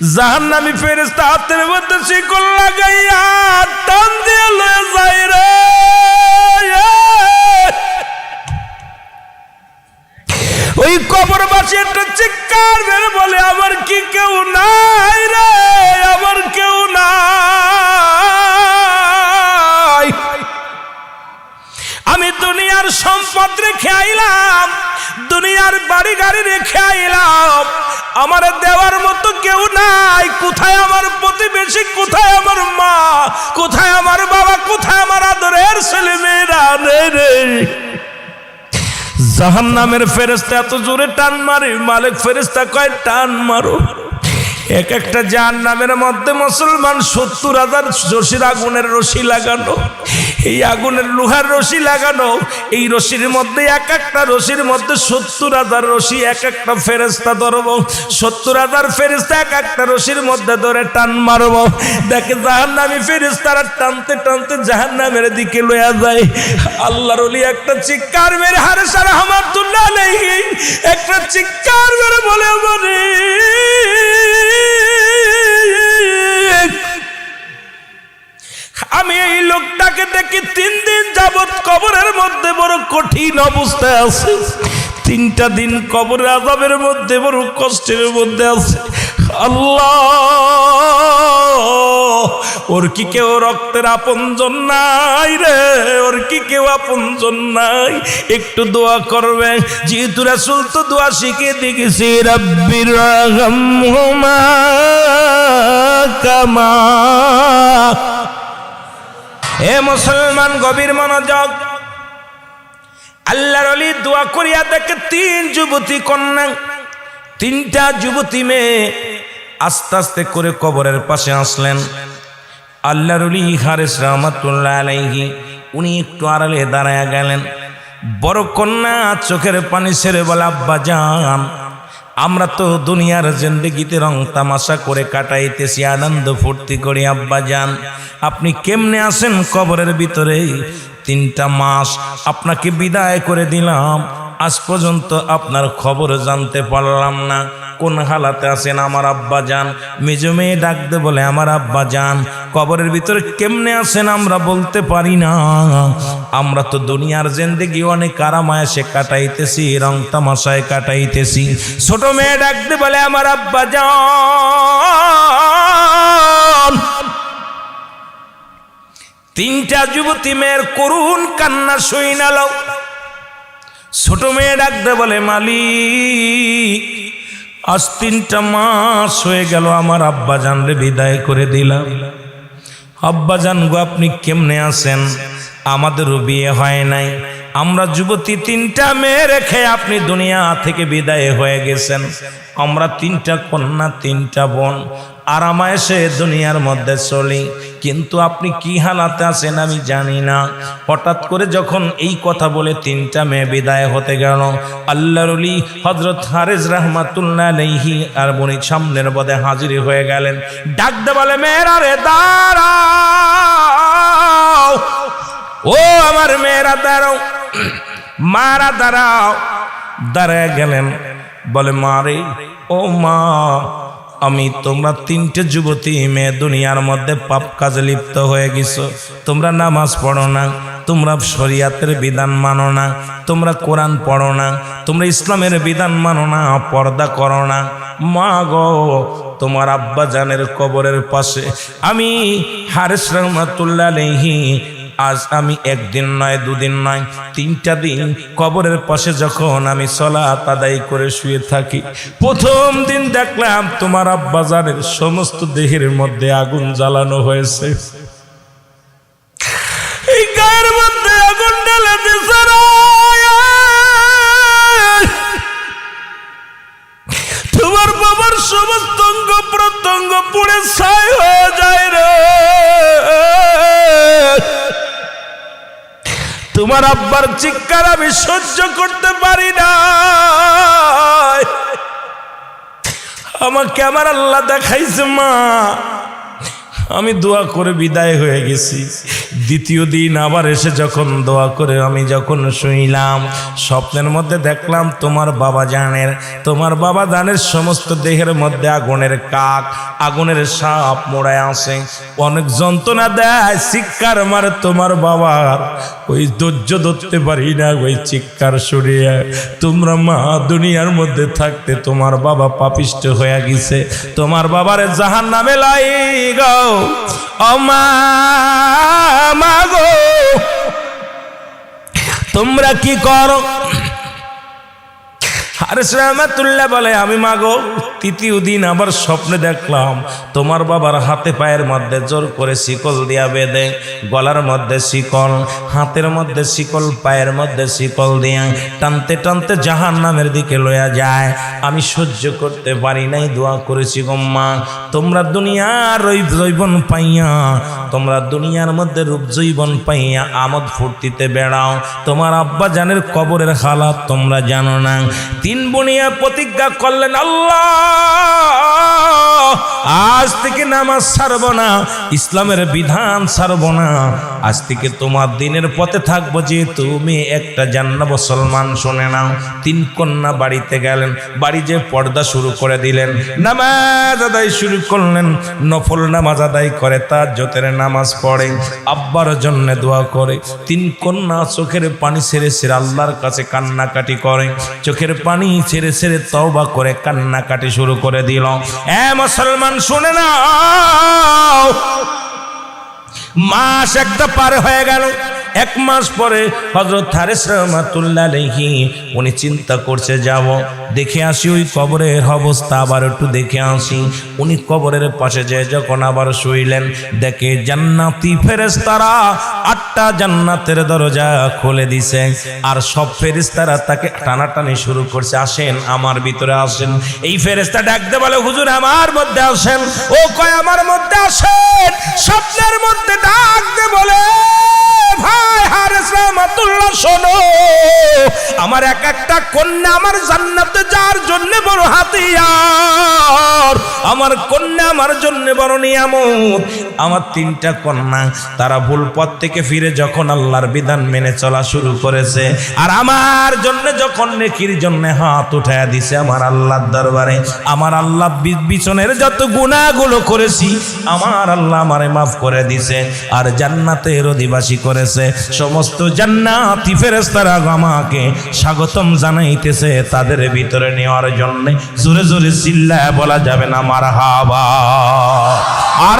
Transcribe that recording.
জাহান্নামী ফেরেস্তা হাতের মধ্যে শিকল লাগাইয়া টান দিয়ে লয়ে যায় রে। ওই কবরবাসী একটা চিৎকার বের বলে, আমার কি কেউ নাই? আমার দেওয়ার মতো কেউ নাই। কোথায় আমার প্রতিবেশী, কোথায় আমার মা, কোথায় আমার বাবা, কোথায় আমার আদরের ছেলে মেয়েরা জাহান নামের ফেরেস্তা এত জোরে টান মারে, মালিক ফেরেস্তা কয়, টান মারো। এক একটা জাহান নামের মধ্যে মুসলমান সত্তর হাজার রশির আগুনের রশি লাগানো, এই আগুনের লোহার রশি লাগানো, এই রশির মধ্যে এক একটা, রশির মধ্যে সত্তর হাজার রশি এক একটা ফেরেস্তা ধরব, সত্তর হাজার ফেরেস্তা এক একটা রশির মধ্যে ধরে টান মারব। দেখে জাহান নামি ফেরেস্তারা টানতে টানতে জাহান নামের দিকে লয়া যায়। আল্লাহর অলি একটা চিৎকার মেরে হারে সারা হামাতুল্লাহ নেই একটা চিৎকার মেরে বলে মধ্যে বড় কঠিন অবস্থায় আছে। তিনটা দিন কবরের আজাবের মধ্যে বড় কষ্টের মধ্যে আছে। আল্লাহ! ওর কি কেউ রক্তের আপনজন নাই রে? ওর কি কেউ আপনজন নাই? একটু দোয়া করবে যেহেতু রাসুল তো দোয়া শিখে দেখেছি রব্বির কামা। হে মুসলমান গভীর মনোযোগ আল্লাহর অলি দোয়া করিয়া দেখে তিন যুবতী কন্যা, তিনটা যুবতী মেয়ে আস্তে আস্তে করে কবরের পাশে আসলেন। আল্লাহর অলি হারেস রহমতুল্লাহ আলাইহি, উনি একটু আড়ালে দাঁড়ায় গেলেন। বড় কন্যা চোখের পানি ছেড়ে বলে, আব্বা যান আমরা তো দুনিয়ার জিন্দগিতে রং তামাশা করে কাটাইতেছি, আনন্দ ফুর্তি করি, আব্বা যান আপনি কেমনে আসেন কবরের ভিতরে? তিনটা মাস আপনাকে বিদায় করে দিলাম। আজ পর্যন্ত আপনার খবর জানতে পারলাম না। কোন হালাতে আছেন আমার আব্বা যান মেজো মেয়ে ডাকতে বলে, আমার আব্বা যান কবরের ভিতরে কেমনে আছেন আমরা বলতে পারি না। আমরা তো দুনিয়ার জেন্দেগি অনেক আরামায় সে কাটাইতেছি, রং তামাশায় কাটাইতেছি। ছোট মেয়ে ডাকতে বলে, আমার আব্বা যান তিনটা যুবতী মেয়ের করুণ কান্না সই নালো ছোট মেয়ে ডাকতে বলে, মালিক, আজ তিনটা মাস হয়ে গেল, আমার আব্বা জানরে বিদায় করে দিলাম। আব্বা জান গো, আপনি কেমনে আছেন? আমাদেরও বিয়ে হয় নাই। আমরা যুবতী তিনটা মেয়ে রেখে আপনি দুনিয়া থেকে বিদায় হয়ে গেছেন। আমরা তিনটা কন্যা, তিনটা বোন। আরামায়েসে দুনিয়ার মধ্যে চলি। কিন্তু আপনি কি হালাতে আছেন আমি জানি না। হঠাৎ করে যখন এই কথা বলে তিনটা মেয়ে বিদায় হতে গেল। আল্লাহর অলি হজরত হারেজ রহমাতুল্লাহ আলাইহি আর বনি সামনের পদে হাজির হয়ে গেলেন। ডাক দে বলে, মেয়েরা রে, দাঁড়াও। ও আমার মেয়েরা, দাঁড়াও। মারা দাঁড়াও। দাঁড়ায় গেলেন। বলে মারে ও মা আমি তোমরা তিনটে যুবতী, মেয়ে দুনিয়ার মধ্যে পাপ কাজে লিপ্ত হয়ে গেছো। তোমরা নামাজ পড়ো না, তোমরা শরিয়াতের বিধান মানো না, তোমরা কোরআন পড়ো না, তোমরা ইসলামের বিধান মানো না, পর্দা করো না। মা গো, তোমার আব্বা জানের কবরের পাশে আমি হারেস রহমাতুল্লাহ আজ আমি একদিন নয়, দুদিন নয়, তিনটা দিন কবরের পাশে যখন আমি সলাত আদায় করে শুয়ে থাকি, প্রথম দিন দেখলাম তোমার আব্বাজারের সমস্ত দেহের মধ্যে আগুন জ্বালানো হয়েছে। তোমার আব্বার চিৎকার আমি সহ্য করতে পারি না। আমাকে আমার আল্লাহ দেখাইছে, মা, আমি দোয়া করে বিদায় হয়ে গেছি। দ্বিতীয় দিন আবার এসে যখন দোয়া করে আমি যখন শুইলাম, স্বপ্নের মধ্যে দেখলাম তোমার বাবা জানের, তোমার বাবা দানের সমস্ত দেহের মধ্যে আগুনের কাক, আগুনের সাপ মোড়ায় আসে অনেক যন্ত্রণা দেয়, চিৎকার মারে তোমার বাবার। ওই ধৈর্য ধরতে পারি না ওই চিৎকার সরিয়ে তোমরা মা দুনিয়ার মধ্যে থাকতে তোমার বাবা পাপিষ্ট হয়ে গেছে। তোমার বাবারে জাহান নামে লাই গো। অমা মা গো তোমরা কি করো? হারেস রহমাতুল্লাহ বলে, আমি মাগো তৃতীয় দিন আবার স্বপ্নে দেখলাম, তোমার বাবার হাতে পায়ের মধ্যে জোর করে শিকল দিয়া বেঁধে, গলার মধ্যে শিকল, হাতের মধ্যে শিকল, পায়ের মধ্যে শিকল দিয়া টানতে টানতে জাহান নামের দিকে লয়া যায়। আমি সহ্য করতে পারি নাই, দোয়া করেছি গম্মা তোমরা দুনিয়ার ওই জৈবন পাইয়া, তোমরা দুনিয়ার মধ্যে রূপ জৈবন পাইয়া আমোদ ফুর্তিতে বেড়াও। তোমার আব্বা জানের কবরের হালাত তোমরা জানো না। তিন বনিয়া প্রতিজ্ঞা করলেন, আল্লাহ, আজ থেকে নামাজ ছাড়ব না, ইসলামের বিধান ছাড়ব না। আজ থেকে তোমার দিনের পথে থাকব যে তুমি একটা জান্না মুসলমান শুনে নাও। তিন কন্যা বাড়িতে গেলেন, বাড়ি যে পর্দা শুরু করে দিলেন, নামাজ আদায় শুরু করলেন, নফল নামাজ আদায় করে তার জোতের নামাজ পড়ে, আব্বার জন্য দোয়া করে। তিন কন্যা চোখের পানি ছেড়ে ছেড়ে আল্লাহর কাছে কান্নাকাটি করে, চোখের পানি ছেড়ে ছেড়ে তওবা করে কান্নাকাটি শুরু করে দিল। এ মুসলমান, শুনে না মাস একটা পার হয়ে গেল। এক মাস পরে হজরত হারেস রহমাতুল্লাহ আলাইহি, উনি চিন্তা করছে, যাব। দেখে আসি ওই কবরের অবস্থা, আবার একটু দেখে আসি। উনি কবরের পাশে যে যখন আবার শুইলেন, দেখে জান্নাতি ফেরেশতারা আটটা জান্নাতের দরজা খুলে দিছে। আর সব ফেরেশতারা তাকে টানাটানি শুরু করছে। আসেন, আমার ভিতরে আসেন। এই ফেরেশতা ডাকতে বলে, হুজুর, আমার মধ্যে আসেন। ও কয়, আমার মধ্যে আসেন? স্বপ্নের মধ্যে ডাকতে বলে আমার এক একটা কন্যা আমার জান্নাতে যার জন্য বড় হাতিয়ার। আমার কন্যা আমার জন্য বড় নিয়ামত। আমার তিনটা কন্যা, তারা ভুল পথ থেকে ফিরে যখন আল্লাহর বিধান মেনে চলা শুরু করেছে, আর আমার জন্য যখন নেকির জন্য হাত উঠায় দিছে আমার আল্লাহর দরবারে, আমার আল্লাহ বিছনের যত গুণাগুলো করেছি, আমার আল্লাহ আমারে মাফ করে দিছে, আর জান্নাতের অধিবাসী করেছে। সমস্ত জান্নাতি ফেরেস্তারা আমাকে স্বাগতম জানাইতেছে তাদের ভিতরে নেওয়ার জন্য। জোরে জোরে চিল্লায় বলা যাবে না মার হাবা